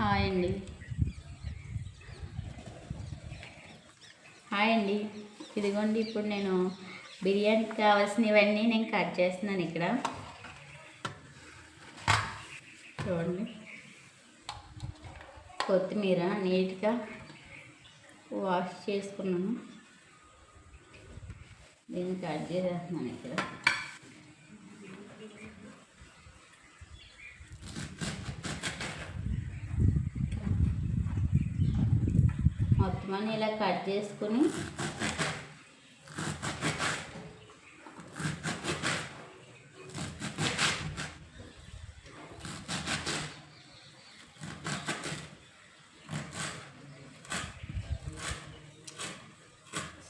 Hi అండి hi అండి ఇదిగోండి ఇప్పుడు నేను బిర్యానీకి కావాల్సినవన్నీ నేను కట్ చేస్తున్నాను ఇక్కడ. చూడండి. కొత్తిమీర నీట్గా వాష్ చేసుకున్నాను. దీన్ని కట్ చేసేస్తున్నాను ఇక్కడ. మొత్తం ఇలా కట్ చేసుకుని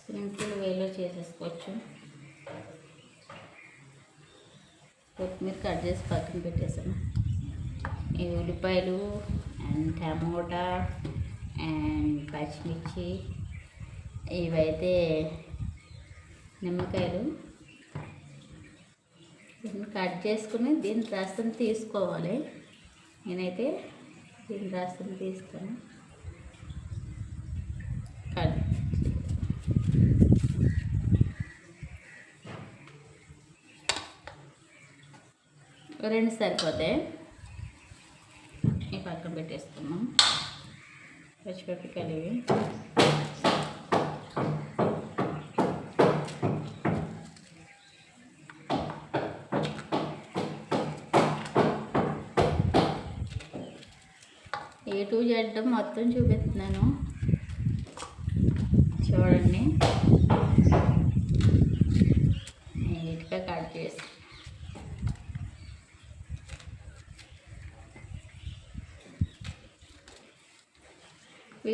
సింపుల్ వేలో చేసేసుకోవచ్చు. కొత్తిమీర కట్ చేసి పక్కన పెట్టేసాను. ఈ ఉల్లిపాయలు అండ్ టమోటా అండ్ పచ్చిమిర్చి. ఇవైతే నిమ్మకాయలు. కట్ చేసుకుని దీని రసం తీసుకోవాలి. నేనైతే దీని రసం తీసుకొని కట్. రెండు సరిపోతాయి. ఈ పక్కన పెట్టేసుకున్నాం పచ్చిమిరపకాయలు ఇవి. ఏ టూ జెడ్ మొత్తం చూపిస్తున్నాను. చూడండి నీట్గా కట్ చేసి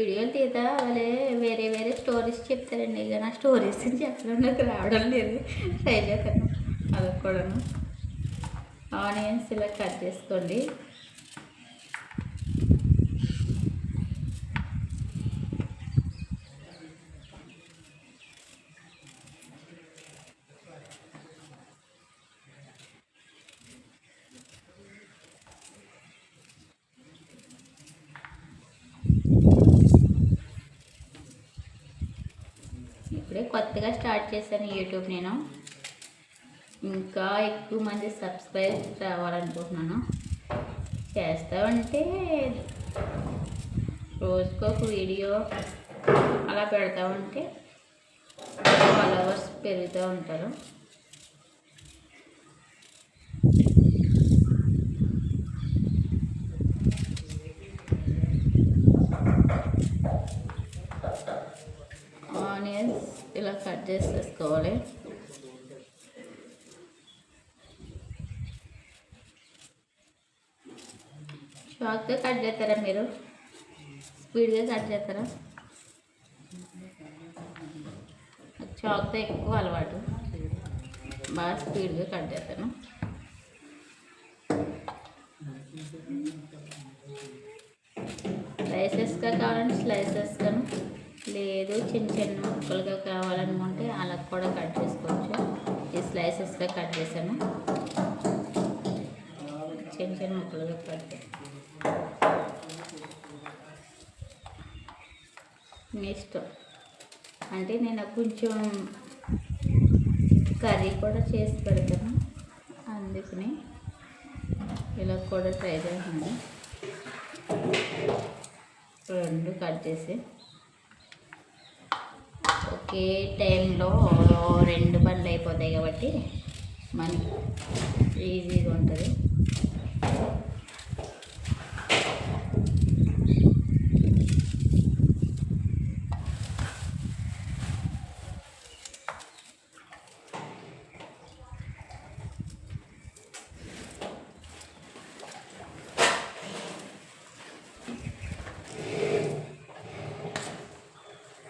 వీడియోలు తీద్దా వాళ్ళే వేరే వేరే స్టోరీస్ చెప్తారండి. ఇక నా స్టోరీస్ చెప్పడం నాకు రావడం లేదు. ట్రై చేస్తాను అదొక కూడాను. ఆనియన్స్ ఇలా కట్ చేసుకోండి ఇప్పుడే కొత్తగా స్టార్ట్ చేశాను యూట్యూబ్ నేను. ఇంకా ఎక్కువ మంది సబ్స్క్రైబ్ రావాలనుకుంటున్నాను. చేస్తామంటే రోజుకు ఒక వీడియో అలా పెడతా ఉంటే ఫాలోవర్స్ పెరుగుతూ ఉంటారు ఆనియన్స్ ఇలా కట్ చేసేసుకోవాలి షార్ట్గా కట్ చేస్తారా మీరు? స్పీడ్గా కట్ చేస్తారా? చాక్తో ఎక్కువ అలవాటు. బాగా స్పీడ్గా కట్ చేస్తాను స్లైసెస్గా కావాలంటే స్లైసెస్గాను లేదు చిన్న చిన్న ముక్కలుగా కావాలనుకుంటే అలా కూడా కట్ చేసుకోవచ్చు. ఈ స్లైసెస్గా కట్ చేశాను. చిన్న చిన్న ముక్కలుగా కట్ మీ ఇష్టం. అంటే నేను కొంచెం కర్రీ కూడా చేసి పెడతాను. అందుకని ఇలా కూడా ట్రై చేయండి రెండు కట్ చేసి ఒకే టైంలో రెండు పనులు అయిపోతాయి కాబట్టి మనకి ఈజీగా ఉంటుంది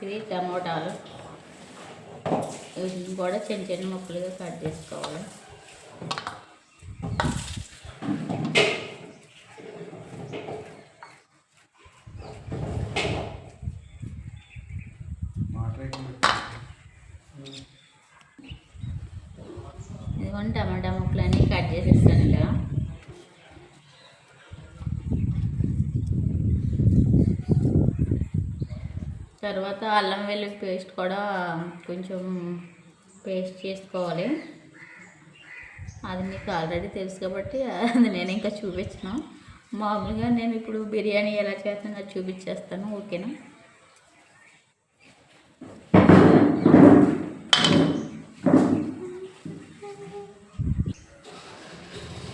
ఇవి టమోటాలు వీటిని కూడా చిన్న చిన్న ముక్కలుగా కట్ చేసుకోవాలి ఇదిగోండి టమాటా ముక్కలు అన్నీ కట్ చేసేస్తాను ఇలా తర్వాత అల్లం వెల్లుల్లి పేస్ట్ కూడా కొంచెం పేస్ట్ చేసుకోవాలి. అది మీకు ఆల్రెడీ తెలుసు కాబట్టి అది నేను ఇంకా చూపించను. మామూలుగా నేను ఇప్పుడు బిర్యానీ ఎలా చేస్తానో అది చూపించేస్తాను ఓకేనా?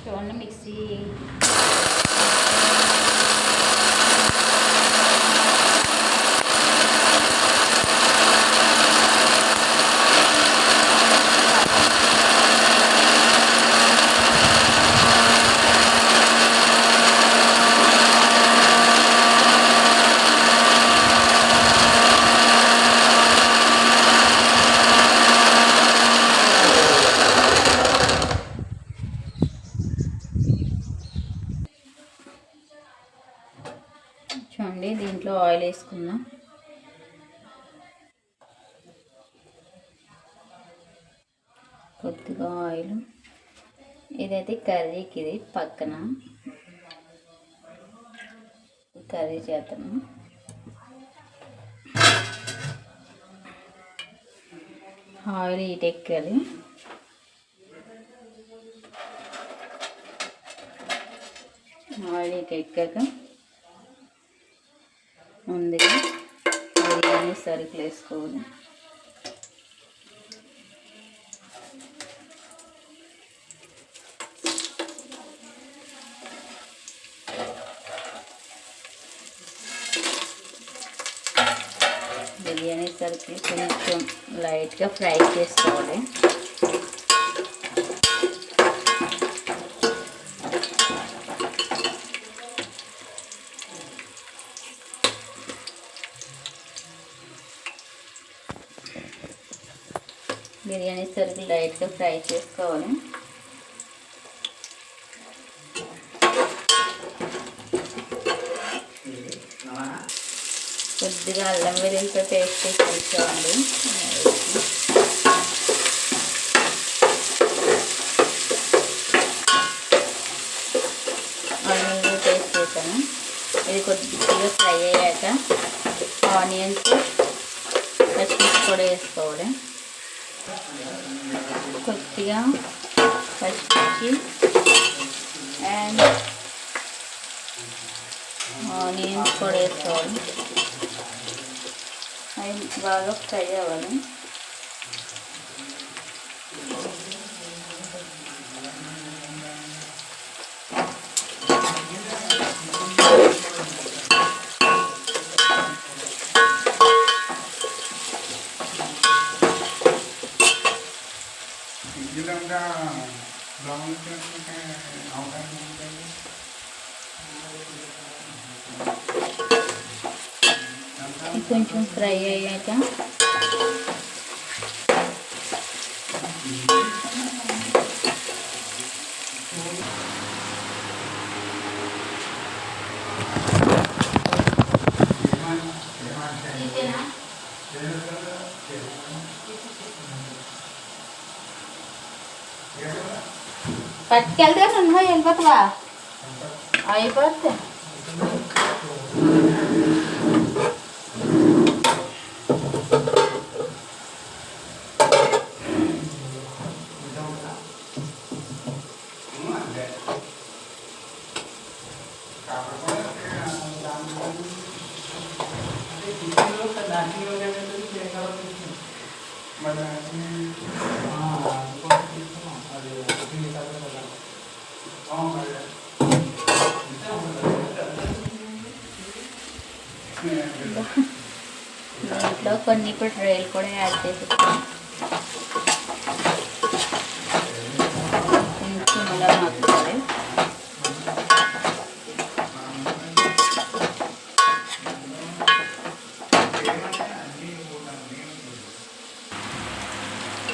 చూడండి మిక్సీ చూడండి దీంట్లో ఆయిల్ వేసుకుందాం. కొద్దిగా ఆయిల్. ఇదైతే కర్రీకి ఇది పక్కన. కర్రీ చేద్దాము. ఆయిల్ ఇటు ఎక్కాలి. ఆయిల్ ఇటెక్కాక ఎక్కాక ముందుగా ఒకసారి సరుకులు వేసుకోవాలి బిర్యానీ సరుకులు కొంచెం లైట్గా ఫ్రై చేసుకోవాలి బిర్యానీ సరుకులు లైట్గా ఫ్రై చేసుకోవాలి. కొద్దిగా అల్లం వెల్లుల్లితో పేస్ట్ చేసి తీసుకోండి ఆనియన్ పేస్ట్ చేశాను. ఇది కొద్దిగా ఫ్రై అయ్యాక ఆనియన్స్ పచ్చిమిర్చి కూడా వేసుకోవాలి. కొద్దిగా పచ్చిమిర్చి అండ్ ఆనియన్స్ కూడా వేసుకోవాలి. అవి బాగా ఫ్రై అవ్వాలి ఇందులో బ్రౌన్ చేసుకుంటే అవకాశం ఉంటుంది ఇది కొంచెం ఫ్రై అయ్యాక పట్టుకెళ్తే నువ్వు వెళ్ళిపోతావా? అయిపోతే దాంట్లో కొన్ని ఇప్పుడు రైలు కూడా యాడ్ చేసేస్తాం కొంచెం ఇలా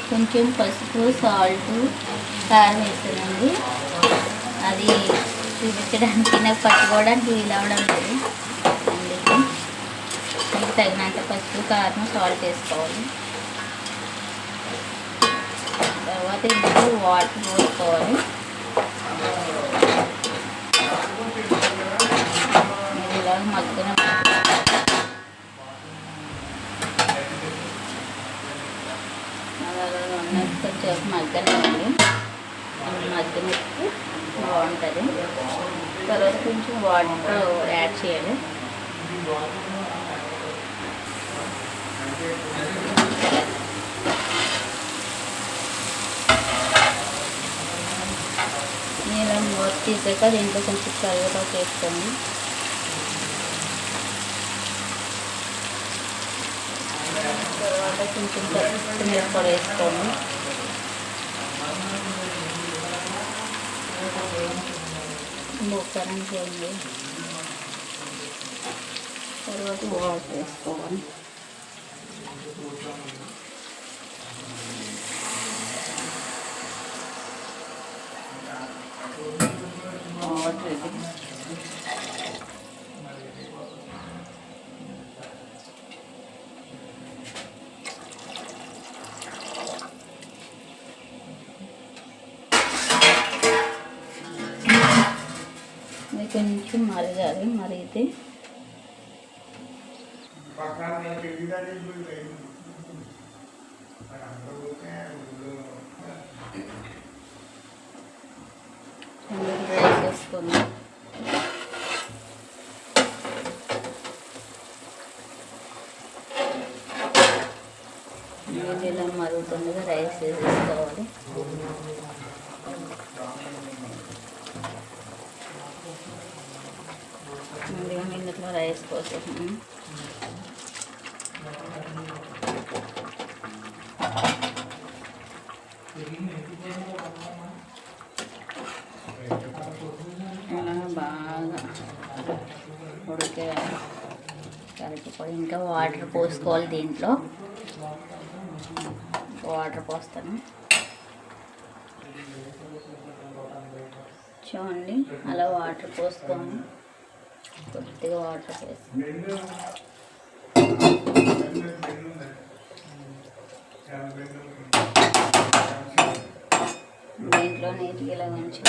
కొంచెం పసుపు సాల్ట్ కారం వేసానండి అది చూపించడానికి నాకు పట్టుకోవడానికి వీలవడం లేదు. తగినంత పసుపు కారం సాల్ట్ వేసుకోవాలి. తర్వాత ఇందులో వాటర్ పోసుకోవాలి. ఇలా మగ్గిన కొంచెం మగ్గన ఉంది మగ్గనప్పుడు బాగుంటుంది. తర్వాత కొంచెం వాటర్ యాడ్ చేయాలి. నేను మూత తీసాక దీంట్లో కొంచెం కరివేపాకు వేసుకోండి తర్వాత కొంచెం మిరపపొడి వేసుకోండి మూకరం చేయండి తర్వాత వాటర్ వేసుకోవాలి. వాటర్ ఇది ఇది కొంచెం మరగాలి మరిగితే పక్కన నేను తిరిగిదాన్ని ఇప్పుడు లేదు మరి అందరూ పోతే ఊళ్ళో అందులో రైస్ వేసుకుందాం నీళ్ళు మరుగుతుండగా రైస్ వేసేసుకోవాలి. ముందుగా ఇందులో రైస్ పోసేసాము అలా బాగా ఉడికే కలిపిపోయి ఇంకా వాటర్ పోసుకోవాలి దీంట్లో. వాటర్ పోస్తాను. చూడండి అలా వాటర్ పోసుకొని. కొద్దిగా వాటర్ పోసి. దీంట్లో నీటికి ఇలా ఉంచి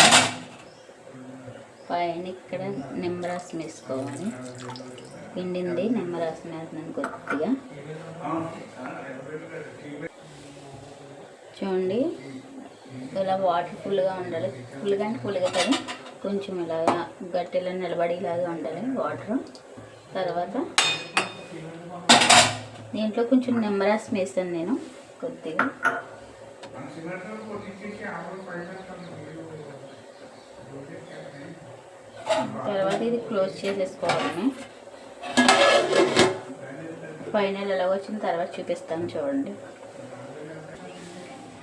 పైన ఇక్కడ నిమ్మరసం వేసుకోవాలి. పిండింది నిమ్మరసం వేస్తున్నాను కొద్దిగా. చూడండి ఇలా వాటర్ ఫుల్గా ఉండాలి. ఫుల్గా అంటే ఫుల్గా కదా కొంచెం ఇలాగా గట్టిలో నిలబడేలాగా ఉండాలి వాటర్. తర్వాత దీంట్లో కొంచెం నిమ్మరసం వేస్తాను నేను కొద్దిగా. తర్వాత ఇది క్లోజ్ చేసేసుకోవాలి. ఫైనల్ ఎలా వచ్చిన తర్వాత చూపిస్తాను చూడండి.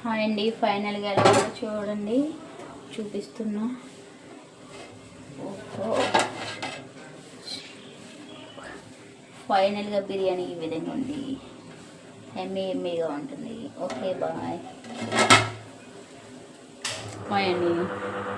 హాయ్ అండి ఫైనల్గా ఎలా చూడండి. చూపిస్తున్నా. ఓహో. ఫైనల్గా బిర్యానీ ఈ విధంగా ఉంది. ఎమ్మీ ఎమ్మీగా ఉంటుంది. Okay bye. బాయ్ అండి.